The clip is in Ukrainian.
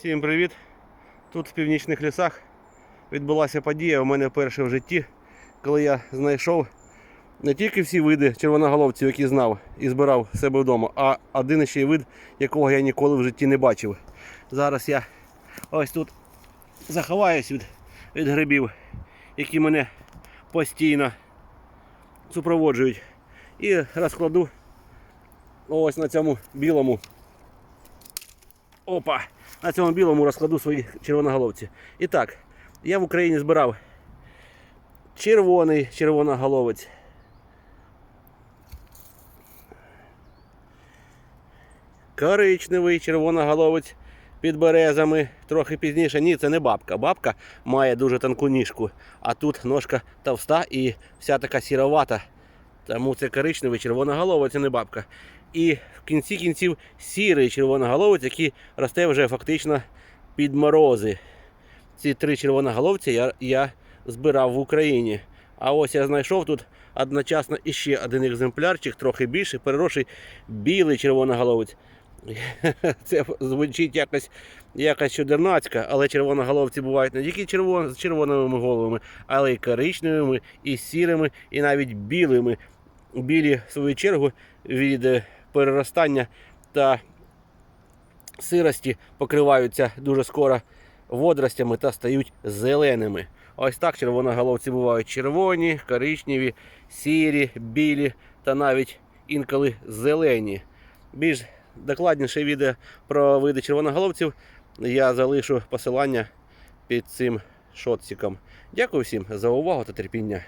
Всім привіт! Тут в північних лісах відбулася подія у мене вперше в житті, коли я знайшов не тільки всі види червоноголовців, які знав і збирав себе вдома, а один ще й вид, якого я ніколи в житті не бачив. Зараз я ось тут заховаюсь від, від грибів, які мене постійно супроводжують. І розкладу ось на цьому білому Опа! На цьому білому розкладу свої червоноголовці. І так, я в Україні збирав червоний червоноголовець. Коричневий червоноголовець під березами. Трохи пізніше. Ні, це не бабка. Бабка має дуже тонку ніжку, а тут ножка товста і вся така сіровата. Тому це коричневий червоноголовець, а не бабка. І в кінці кінців сірий червоноголовець, який росте вже фактично під морози. Ці три червоноголовці я, я збирав в Україні. А ось я знайшов тут одночасно іще один екземплярчик, трохи більший, переросший білий червоноголовець. Це звучить якось, якось чудернацька, але червоноголовці бувають не тільки червон, з червоними головами, але й коричневими, і сірими, і навіть білими. Білі, в свою чергу, від е, переростання та сирості покриваються дуже скоро водоростями та стають зеленими. Ось так червоноголовці бувають червоні, коричневі, сірі, білі та навіть інколи зелені. Більш докладніше відео про види червоноголовців я залишу посилання під цим шотсиком. Дякую всім за увагу та терпіння.